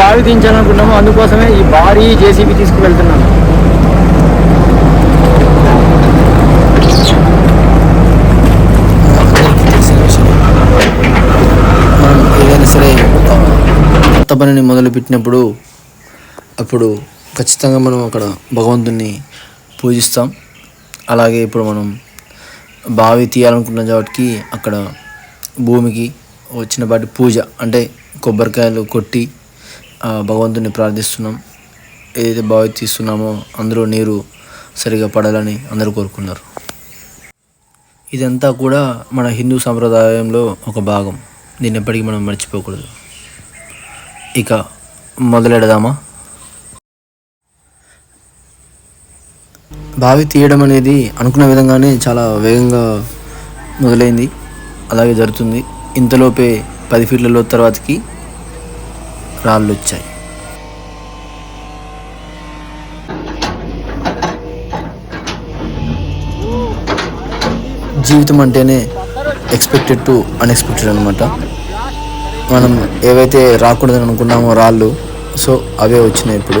బావి తీయించాలనుకున్నాము అందుకోసమే ఈ భారీ జేసీబీ తీసుకువెళ్తున్నాము మనం ఏదైనా సరే కొత్త పనిని మొదలుపెట్టినప్పుడు అప్పుడు ఖచ్చితంగా మనం అక్కడ భగవంతుని పూజిస్తాం. అలాగే ఇప్పుడు మనం బావి తీయాలనుకున్న కాబట్టి అక్కడ భూమికి వచ్చినపాటి పూజ అంటే కొబ్బరికాయలు కొట్టి భగవంతుని ప్రార్థిస్తున్నాం. ఏదైతే బావి తీస్తున్నామో అందులో నీరు సరిగా పడాలని అందరూ కోరుకున్నారు. ఇదంతా కూడా మన హిందూ సాంప్రదాయంలో ఒక భాగం. దీన్ని ఎప్పటికీ మనం మర్చిపోకూడదు. ఇక మొదలెడదామా? బావి తీయడం అనేది అనుకున్న విధంగానే చాలా వేగంగా మొదలైంది. అలాగే జరుగుతుంది. ఇంతలోపే పది ఫీట్ల లోతు తర్వాతకి రాళ్ళు వచ్చాయి జీవితం అంటేనే ఎక్స్పెక్టెడ్ టు అన్ఎక్స్పెక్టెడ్ అనమాట మనం ఏవైతే రాకూడదని అనుకున్నామో రాళ్ళు సో అవే వచ్చినాయి ఇప్పుడు.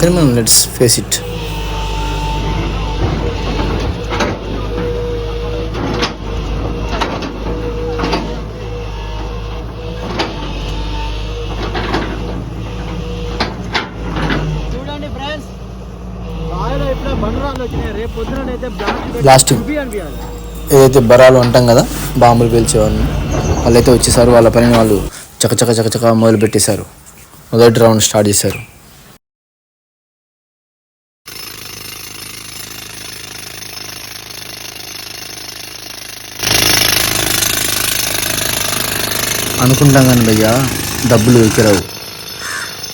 కానీ మనం లెట్స్ ఫేస్ ఇట్ అనిపించాలి ఏదైతే బరాలు అంటాం కదా బాంబులు పేల్చేవాళ్ళని వాళ్ళైతే వచ్చేసారు వాళ్ళ పనిని వాళ్ళు చకచక చకచక మొదలు పెట్టేశారు. మొదటి రౌండ్ స్టార్ట్ చేశారు. అనుకుంటాం కానీ భయ్యా డబ్బులు ఎక్కిరావు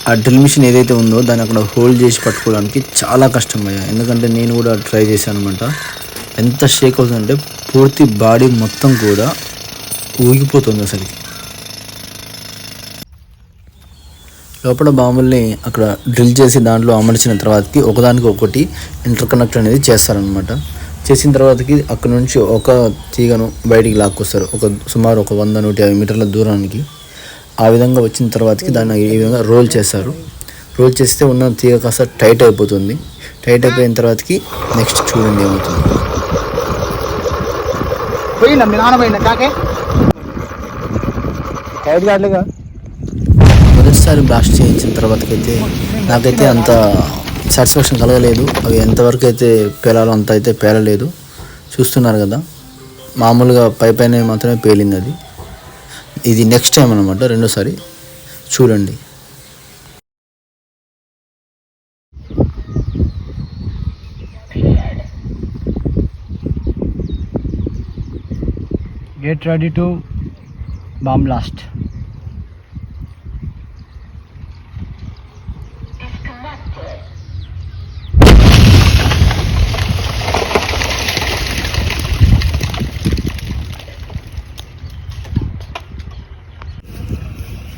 ఆ డ్రిల్ మిషన్ ఏదైతే ఉందో దాన్ని అక్కడ హోల్డ్ చేసి పట్టుకోవడానికి చాలా కష్టమయ్యా. ఎందుకంటే నేను కూడా ట్రై చేశాను అనమాట ఎంత షేక్ అవుతుందంటే పూర్తి బాడీ మొత్తం కూడా ఊగిపోతుంది అసలు. లోపల బాంబుల్ని అక్కడ డ్రిల్ చేసి దాంట్లో అమర్చిన తర్వాతకి ఒకదానికి ఒకటి ఇంటర్ కనెక్ట్ అనేది చేస్తారనమాట చేసిన తర్వాతకి అక్కడ నుంచి ఒక తీగను బయటికి లాక్కొస్తారు. ఒక సుమారు ఒక వంద నూట యాభై మీటర్ల దూరానికి. ఆ విధంగా వచ్చిన తర్వాతకి దాన్ని ఈ విధంగా రోల్ చేస్తారు రోల్ చేస్తే ఉన్న తీగ కాస్త టైట్ అయిపోతుంది. టైట్ అయిపోయిన తర్వాతకి నెక్స్ట్ చూడండి ఏమవుతుంది. పోయిందా మీ నాన్న పోయిందా కాకే. టైట్ కావట్లేగా మొదటిసారి బ్లాస్ట్ చేయించిన తర్వాతకైతే నాకైతే అంత సాటిస్ఫాక్షన్ కలగలేదు. అవి ఎంతవరకు అయితే పేలాలో అంత అయితే పేలలేదు. చూస్తున్నారు కదా. మామూలుగా పై పైన మాత్రమే పేలింది అది. ఇది నెక్స్ట్ టైం అనమాట రెండోసారి చూడండి. Get ready to bomb blast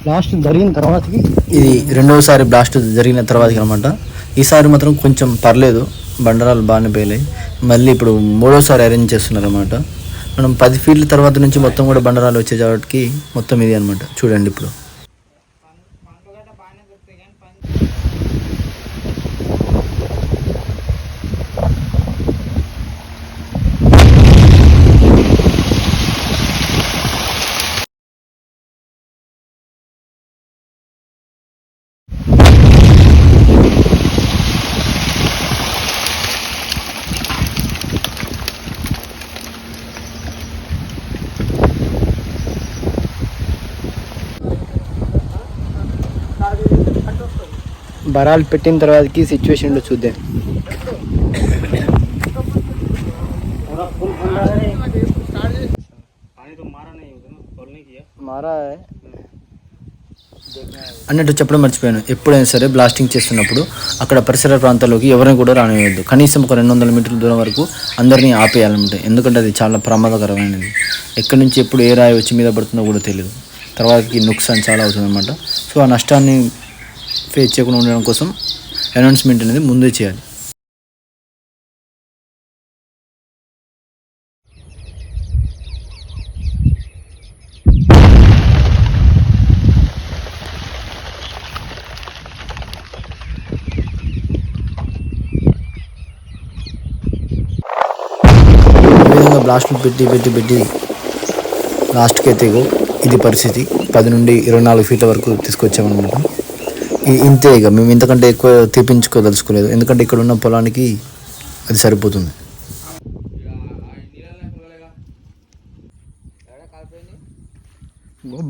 blast జరిగిన తర్వాతకి ఇది రెండవసారి బ్లాస్ట్ జరిగిన తర్వాతకి అనమాట ఈసారి మాత్రం కొంచెం పర్లేదు బండరాలు బాగానే పేలాయి. మళ్ళీ ఇప్పుడు మూడోసారి అరేంజ్ చేస్తున్నారు అనమాట మనం పది ఫీట్ల తర్వాత నుంచి మొత్తం కూడా బండరాలు వచ్చే కాబట్టి మొత్తం ఇది అనమాట చూడండి ఇప్పుడు. బరాలు పెట్టిన తర్వాతకి సిచ్యువేషన్లో చూద్దాం. మారా అన్నట్టు చెప్పడం మర్చిపోయాను. ఎప్పుడైనా సరే బ్లాస్టింగ్ చేస్తున్నప్పుడు అక్కడ పరిసర ప్రాంతాల్లోకి ఎవరిని కూడా రానివ్వద్దు. కనీసం ఒక రెండు వందల మీటర్ల దూరం వరకు అందరినీ ఆపేయాలన్నమాట. ఎందుకంటే అది చాలా ప్రమాదకరమైనది. ఎక్కడి నుంచి ఎప్పుడు ఏ రాయి వచ్చి మీద పడుతుందో కూడా తెలియదు తర్వాతకి నుక్సాన్ చాలా అవుతుందన్నమాట. సో ఆ నష్టాన్ని ఫేస్ చేయకుండా ఉండడం కోసం అనౌన్స్మెంట్ అనేది ముందే చేయాలి. బ్లాస్ట్లు పెట్టి పెట్టి పెట్టి లాస్ట్కి అయితే ఇది పరిస్థితి. పది నుండి ఇరవై నాలుగు ఫీట్ల వరకు తీసుకొచ్చామన్నమాట. ఇంతే ఇక. మేము ఇంతకంటే ఎక్కువ తీపించుకోదలుచుకోలేదు ఎందుకంటే ఇక్కడ ఉన్న పొలానికి అది సరిపోతుంది.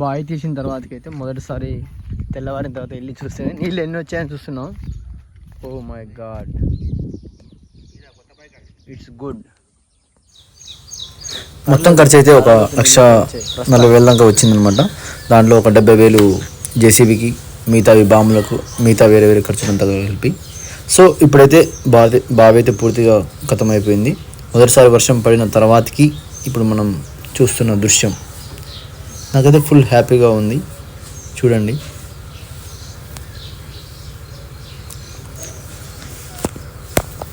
బావి తీసిన తర్వాతకి అయితే మొదటిసారి తెల్లవారిన తర్వాత వెళ్ళి చూస్తే నీళ్ళు ఎన్ని వచ్చాయని చూస్తున్నాం. Oh my God. It's good. మొత్తం ఖర్చు అయితే ఒక లక్ష నలభై వేల దాకా వచ్చిందనమాట. దాంట్లో ఒక డెబ్బై వేలు జేసీబీకి మిగతావి బాంబులకు మిగతా వేరే వేరే ఖర్చులంతా కలిపి. సో ఇప్పుడైతే బావి బావి అయితే పూర్తిగా ఖతం అయిపోయింది మొదటిసారి వర్షం పడిన తర్వాతకి ఇప్పుడు మనం చూస్తున్న దృశ్యం. నాకైతే ఫుల్ హ్యాపీగా ఉంది. చూడండి.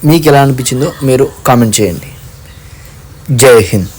మీకు ఎలా అనిపించిందో మీరు కామెంట్ చేయండి. జై హింద్.